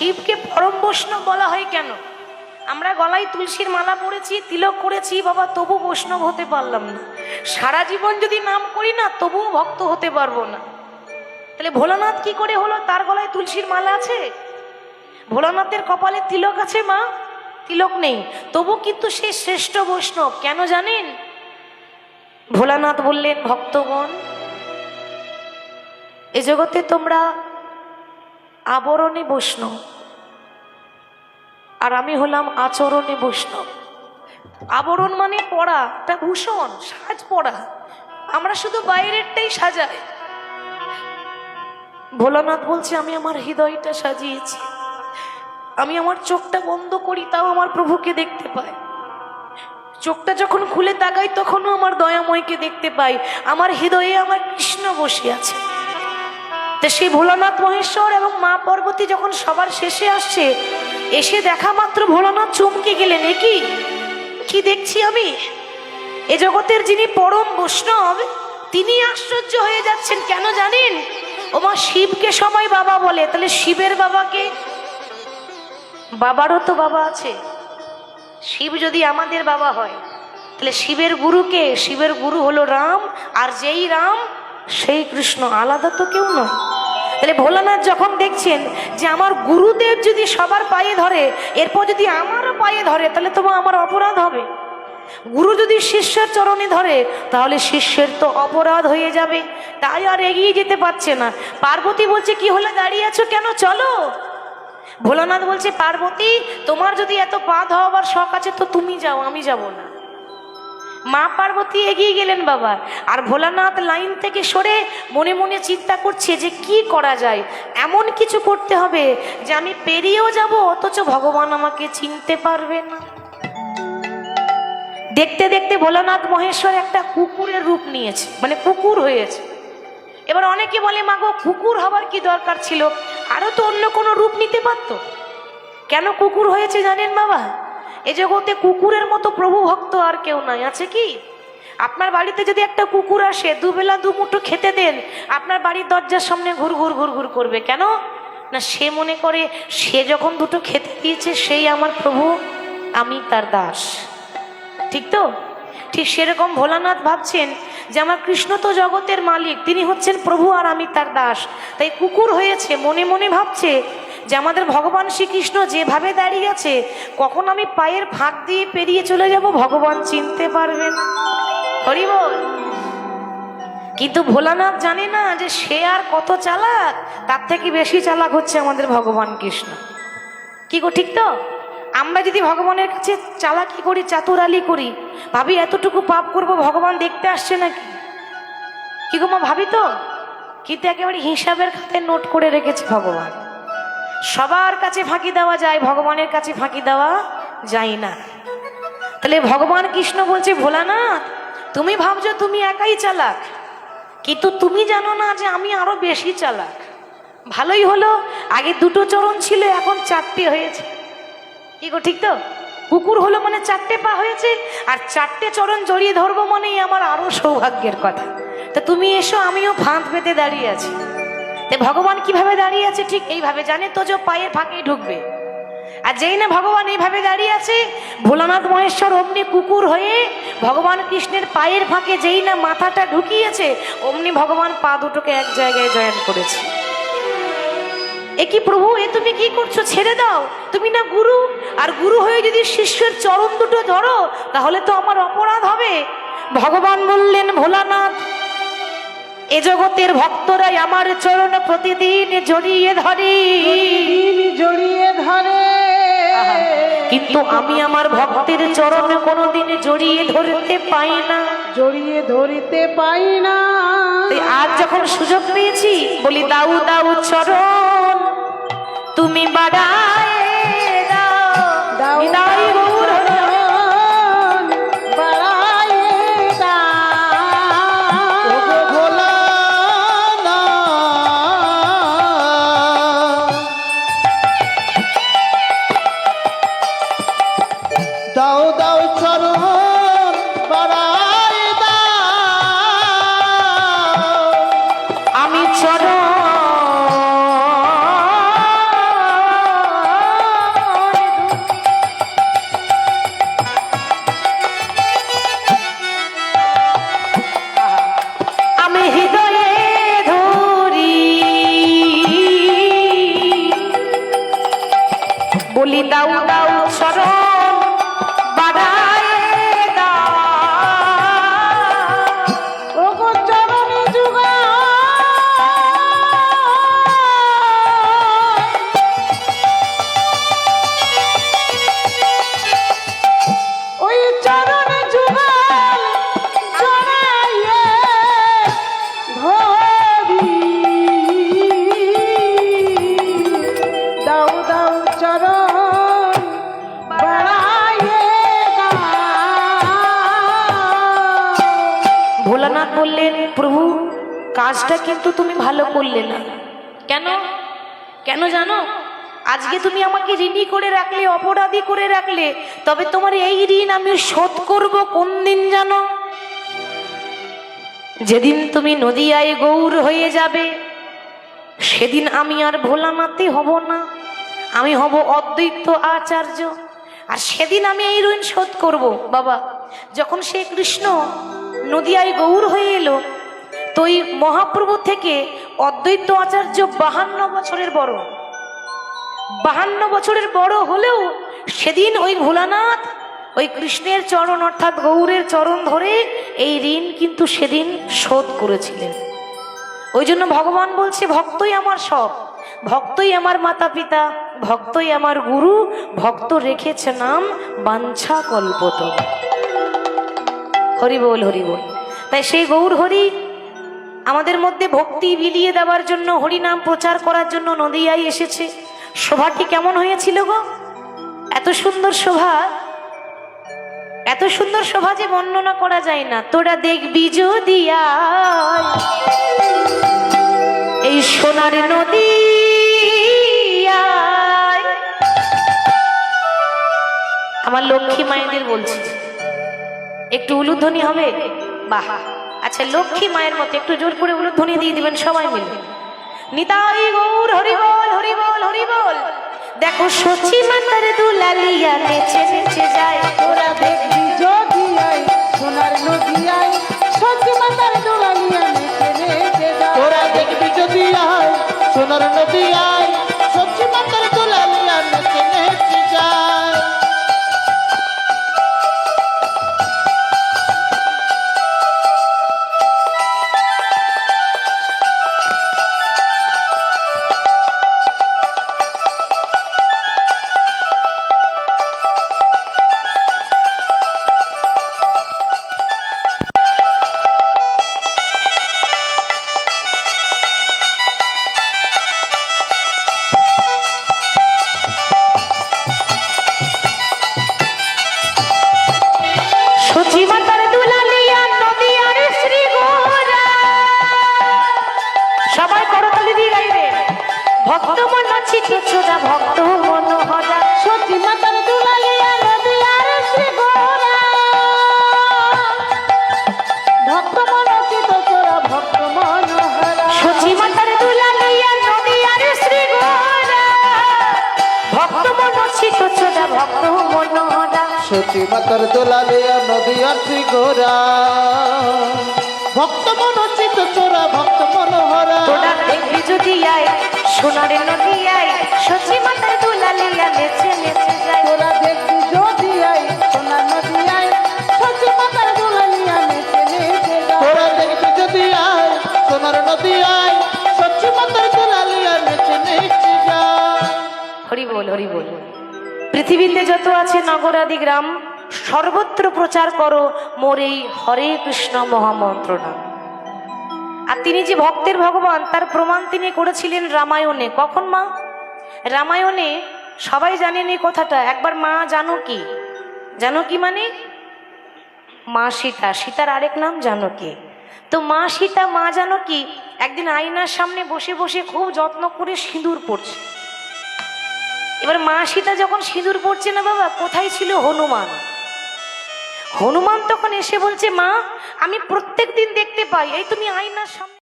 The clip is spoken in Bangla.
শিবকে পরম বৈষ্ণব বলা হয় কেন? আমরা গলায় তুলসীর মালা পড়েছি তিলক করেছি, বাবা, তবু বৈষ্ণব হতে পারলাম না। সারা জীবন যদি নাম করি না, তবুও ভক্ত হতে পারব না। তাহলে ভোলানাথ কি করে হলো? তার গলায় তুলসীর মালা আছে? ভোলানাথের কপালে তিলক আছে, মা? তিলক নেই। তবু কিন্তু সে শ্রেষ্ঠ বৈষ্ণব, কেন জানেন? ভোলানাথ বললেন, ভক্তগণ, এ জগতে তোমরা আবরণে বৈষ্ণব। আর আমি হলাম আচরণে বৈষ্ণব। আবরণ মানে পড়া একটা ভূষণ, সাজ পড়া। আমরা শুধু বাইরেরটাই সাজাই। ভোলানাথ বলছে, আমি আমার হৃদয়টা সাজিয়েছি। আমি আমার চোখটা বন্ধ করি, তাও আমার প্রভুকে দেখতে পাই। চোখটা যখন খুলে তাকাই, তখনও আমার দয়াময়কে দেখতে পাই। আমার হৃদয়ে আমার কৃষ্ণ বসে আছে। তা সেই ভোলানাথ মহেশ্বর এবং মা পার্বতী যখন সবার শেষে আসছে, এসে দেখা মাত্র ভোলানাথ চমকে গেলেন। এ কি? কি দেখছি আমি? এ জগতের যিনি পরম বৈষ্ণব, তিনি আশ্চর্য হয়ে যাচ্ছেন। কেন জানেন? ওমা শিবকে সবাই বাবা বলে। তাহলে শিবের বাবাকে? বাবারও তো বাবা আছে। শিব যদি আমাদের বাবা হয়, তাহলে শিবের গুরুকে? শিবের গুরু হলো রাম, আর যেই রাম সেই কৃষ্ণ আলাদা তো কেউ নয়। তাহলে ভোলানাথ যখন দেখছেন যে আমার গুরুদেব যদি সবার পায়ে ধরে, এরপর যদি আমারও পায়ে ধরে, তাহলে তো আমার অপরাধ হবে। গুরু যদি শিষ্যের চরণে ধরে, তাহলে শিষ্যের তো অপরাধ হয়ে যাবে। তাই আর এগিয়ে যেতে পারছে না। পার্বতী বলছে, কি হলে দাঁড়িয়ে আছো কেন? চলো। ভোলানাথ বলছে, পার্বতী, তোমার যদি এত পা ধোয়াবার শখ আছে, তো তুমি যাও, আমি যাব না। মা পার্বতী এগিয়ে গেলেন বাবা। আর ভোলানাথ লাইন থেকে সরে মনে মনে চিন্তা করছে যে কি করা যায়। এমন কিছু করতে হবে যে আমি পেরিয়েও যাব, অথচ ভগবান আমাকে চিনতে পারবে না। দেখতে দেখতে ভোলানাথ মহেশ্বর একটা কুকুরের রূপ নিয়েছে মানে কুকুর হয়েছে। এবার অনেকে বলে মাগো কুকুর হবার কি দরকার ছিল? আরও তো অন্য কোনো রূপ নিতে পারতো? কেন কুকুর হয়েছে জানেন বাবা? এ জগতে কুকুরের মতো প্রভু ভক্ত আর কেউ নাই, আছে কি? আপনার বাড়িতে যদি একটা কুকুর আসে, দুবেলা দুমুঠো খেতে দেন, আপনার বাড়ির দরজার সামনে ঘুর ঘুর ঘুর ঘুর করবে কেন? না, সে মনে করে, সে যখন দুটো খেতে দিয়েছে, সেই আমার প্রভু, আমি তার দাস। ঠিক তো? ঠিক সেরকম ভোলানাথ ভাবছেন যে আমার কৃষ্ণ তো জগতের মালিক, তিনি হচ্ছেন প্রভু আর আমি তার দাস। তাই কুকুর হয়েছে, মনে মনে ভাবছে যে আমাদের ভগবান শ্রীকৃষ্ণ যেভাবে দাঁড়িয়ে আছে, কখন আমি পায়ের ফাঁক দিয়ে পেরিয়ে চলে যাব ভগবান চিনতে পারবেন। হরি কিন্তু ভোলানাথ জানে না যে সে আর কত চালাক, তার থেকে বেশি চালাক হচ্ছে আমাদের ভগবান কৃষ্ণ। কি গো, ঠিক তো? আমরা যদি ভগবানের কাছে চালাকি করি, চাতুরালি করি, ভাবি এতটুকু পাপ করব, ভগবান দেখতে আসছে নাকি? কি গো মা, ভাবি তো? কিন্তু একেবারে হিসাবের খাতে নোট করে রেখেছে ভগবান। সবার কাছে ফাঁকি দেওয়া যায়, ভগবানের কাছে ফাঁকি দেওয়া যায় না। তাহলে ভগবান কৃষ্ণ বলছে, ভোলানাথ, তুমি ভাবছ তুমি একাই চালাক। কিন্তু তুমি জানো না যে আমি আরও বেশি চালাক। ভালোই হলো, আগে দুটো চরণ ছিল, এখন চারটে হয়েছে। কি গো, ঠিক তো? কুকুর হলো মানে চারটে পা হয়েছে, আর চারটে চরণ জড়িয়ে ধরবো মানেই আমার আরও সৌভাগ্যের কথা। তা তুমি এসো, আমিও ফাঁদ পেতে দাঁড়িয়ে আছি। ভগবান কীভাবে দাঁড়িয়ে আছে ঠিক এইভাবে জানে? তো যে পায়ের ফাঁকেই ঢুকবে। আর যেই না ভগবান এইভাবে দাঁড়িয়ে আছে, ভোলানাথ মহেশ্বর অমনি কুকুর হয়ে ভগবান কৃষ্ণের পায়ের ফাঁকে যেই না মাথাটা ঢুকিয়েছে, অমনি ভগবান পা দুটোকে এক জায়গায় জয়েন করেছে। এ কি প্রভু, এ তুমি কি করছ? ছেড়ে দাও। তুমি না গুরু? আর গুরু হয়ে যদি শিষ্যের চরণ দুটো ধরো, তাহলে তো আমার অপরাধ হবে। ভগবান বললেন, ভোলানাথ এ জগতের ভক্তরাই আমার চরণ প্রতিদিন জড়িয়ে ধরে। জড়িয়ে ধরে। কিন্তু আমি আমার ভক্তের চরণে কোনোদিন জড়িয়ে ধরতে পাই না। জড়িয়ে ধরিতে পাই না। আজ যখন সুযোগ পেয়েছি বলি দাউ দাউ চরণ। তুমি বাড়ায় দাও। দাও দাউ দাউ চরণ বাড়ায় ভোলানাথ বললেন প্রভু কাজটা কিন্তু তুমি ভালো করলে না। কেন? কেন জানো? আজকে তুমি আমাকে ঋণী করে রাখলে অপরাধী করে রাখলে তবে তোমার এই ঋণ আমি শোধ করব কোন দিন জানো? যেদিন তুমি নদিয়ায় গৌর হয়ে যাবে সেদিন আমি আর ভোলানাথই হব না। আমি হব অদ্বৈত আচার্য। আর সেদিন আমি এই ঋণ শোধ করব। বাবা যখন সে কৃষ্ণ নদিয়ায় গৌর হয়ে এলো। তো ওই মহাপ্রভু থেকে অদ্বৈত আচার্য বাহান্ন বছরের বড়। বাহান্ন বছরের বড় হলেও সেদিন ওই ভোলানাথ, ওই কৃষ্ণের চরণ অর্থাৎ গৌরের চরণ ধরে এই ঋণ কিন্তু সেদিন শোধ করেছিলেন। ওই জন্য ভগবান বলছে, ভক্তই আমার সব। ভক্তই আমার মাতা পিতা ভক্তই আমার গুরু, ভক্ত রেখেছে নাম বাঞ্ছা কল্পত হরি বল হরি বল। তাই সেই গৌর হরি আমাদের মধ্যে ভক্তি বিলিয়ে দেওয়ার জন্য, হরিনাম প্রচার করার জন্য নদিয়ায় এসেছে। শোভাটি কেমন হয়েছিল গো? এত সুন্দর শোভা। এত সুন্দর শোভা যে বর্ণনা করা যায় না। তোরা দেখবি যদি এই সোনার নদী আমার লক্ষ্মী মায়েদের বলছি। একটু উলুধ্বনি হবে? বাহ আচ্ছা লক্ষ্মী মায়ের মতো একটু জোর করে উলুধ্বনি দিয়ে দিবেন সবাই মিলে। নিতাই গৌর হরি বল হরি বল হরি বল। দেখো সচি মাতার দুলালিয়া নেচে নেচে যায়। তোরা দেখবি যদি আই সোনার নদিয়ায় সত্যি মাতার দোলালিয়া নেচে নেচে যায়। তোরা দেখবি যদি আয় সোনার নদিয়ায় সত্যি মাতার সত্যি মাতার দোলালিয়া নদী আছে গোরা ভক্ত মনোচিত চোরা, ভক্ত মনোহরা। তোরা যদি আয়, সোনারে নদী আয় পৃথিবীতে যত আছে নগরাদি গ্রাম, সর্বত্র প্রচার করো মোর এই হরে কৃষ্ণ মহামন্ত্র নাম। আর তিনি যে ভক্তের ভগবান, তার প্রমাণ তিনি করেছিলেন রামায়ণে। কখন মা? রামায়ণে সবাই জানেন এই কথাটা। একবার মা জানো কি? জানো কি মানে? মা সীতা। সীতার আরেক নাম জানো কি? তো মা সীতা, মা জানো কি? একদিন আয়নার সামনে বসে বসে খুব যত্ন করে সিঁদুর পড়ছে। এবার মা সীতা যখন সিঁদুর পড়ছে না বাবা, কোথায় ছিল হনুমান? হনুমান তখন এসে বলছে, মা, আমি প্রত্যেক দিন দেখতে পাই, এই তুমি আয়নার সামনে